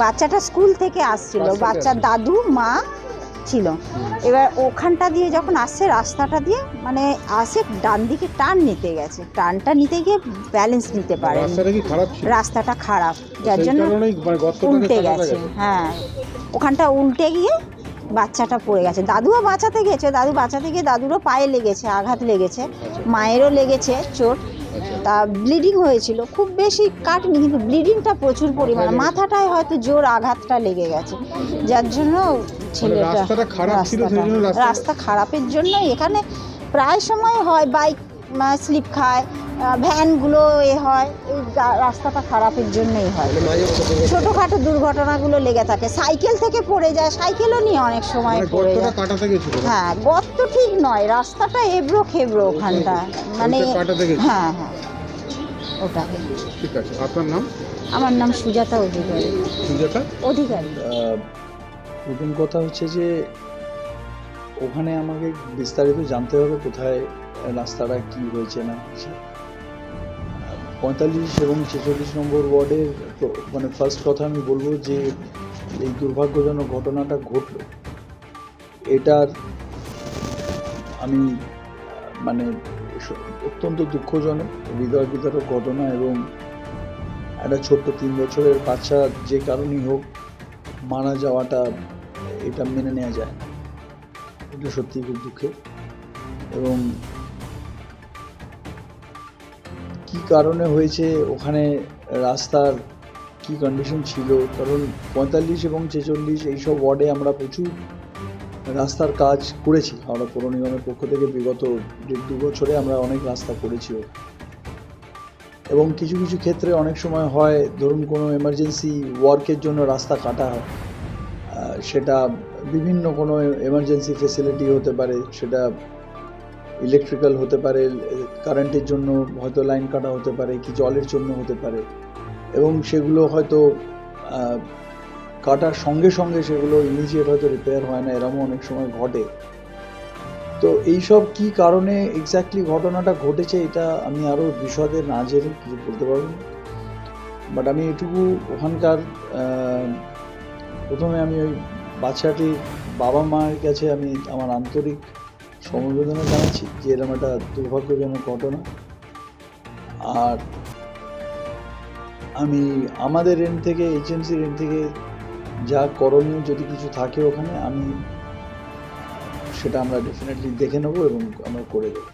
বাচ্চাটা স্কুল থেকে আসছিল বাচ্চার দাদু মা ছিল। এবার ওখানটা দিয়ে যখন আসছে রাস্তাটা দিয়ে মানে আসে ডান দিকে টার্ন নিতে গেছে। টার্নটা নিতে গিয়ে ব্যালেন্স নিতে পারে রাস্তাটা খারাপ যার জন্য মানে উল্টে গেছে। হ্যাঁ। ওখানটা উল্টে গিয়ে বাচ্চাটা পড়ে গেছে। দাদুও বাঁচাতে গেছে। দাদু বাঁচাতে গিয়ে দাদুরও পায়ে লেগেছে আঘাত লেগেছে। মায়েরও লেগেছে চোট। আচ্ছা তা ব্লিডিং হয়েছিল। খুব বেশি কাটনি কিন্তু ব্লিডিংটা প্রচুর পরিমাণে। মাথাটায় হয়তো জোর আঘাতটা লেগে গেছে। যার জন্য ছেলেটা মানে রাস্তা- খারাপের জন্য এখানে প্রায় সময় হয় বাইক স্লিপ খায়। ভ্যানগুলো এ হয় এই রাস্তাটা খারাপের জন্যই হয়। ছোটোখাটো দুর্ঘটনাগুলো লেগে থাকে। সাইকেল থেকে পড়ে যায় সাইকেলও নিয়ে অনেক সময় মানে পড়ে যায়। হ্যাঁ গর্ত ঠিক নয় রাস্তাটা এবড়ো খেবড়ো ওখানটা মানে হ্যাঁ হ্যাঁ। ওটা ঠিক আছে আপনার নাম? আমার নাম সুজাতা অধিকারী। সুজাতা? অধিকারী। প্রথম কথা হচ্ছে যে ওখানে আমাকে বিস্তারিত জানতে হবে কোথায় রাস্তাটা কি হয়েছে না হয়েছে পঁয়তাল্লিশ এবং ছেচল্লিশ নম্বর ওয়ার্ডের মানে ফার্স্ট কথা আমি বলব যে এই দুর্ভাগ্যজনক ঘটনাটা ঘটল। এটার আমি মানে অত্যন্ত দুঃখজনক হৃদয় বিদারক ঘটনা এবং একটা ছোট্ট তিন বছরের বাচ্চা যে কারণেই হোক মারা যাওয়াটা, এটা মেনে নেওয়া যায় এটা সত্যি খুব দুঃখের। এবং কি কারণে হয়েছে? ওখানে রাস্তার কি কন্ডিশন ছিল? কারণ পঁয়তাল্লিশ এবং ছেচল্লিশ এইসব ওয়ার্ডে আমরা প্রচুর রাস্তার কাজ করেছি। আমরা পৌর নিগমের পক্ষ থেকে বিগত দু বছরে আমরা অনেক রাস্তা করেছি এবং কিছু কিছু ক্ষেত্রে অনেক সময় হয়, ধরুন কোনো এমার্জেন্সি ওয়ার্কের জন্য রাস্তা কাটা হয়। সেটা বিভিন্ন কোনো এমার্জেন্সি ফেসিলিটি হতে পারে, সেটা ইলেকট্রিক্যাল হতে পারে কারেন্টের জন্য হয়তো লাইন কাটা হতে পারে, কি জলের জন্য হতে পারে। এবং সেগুলো হয়তো কাটার সঙ্গে সঙ্গে সেগুলো ইমিডিয়েট হয়তো রিপেয়ার হয় না এরকমও অনেক সময় ঘটে। তো এইসব কি কারণে এক্স্যাক্টলি ঘটনাটা ঘটেছে, এটা আমি আরও বিশদে না জেনে কিছু বলতে পারব বাট আমি এটুকু ওখানকার প্রথমে আমি ওই বাচ্চাটির বাবা মায়ের কাছে আমি আমার আন্তরিক সমবেদনা জানাচ্ছি যে এরকম একটা দুর্ভাগ্যজনক ঘটনা। আর আমি আমাদের এন্ড থেকে এজেন্সির এন্ড থেকে যা করণীয় যদি কিছু থাকে ওখানে, আমি সেটা আমরা ডেফিনেটলি দেখে নেব এবং আমরা করে দেবো।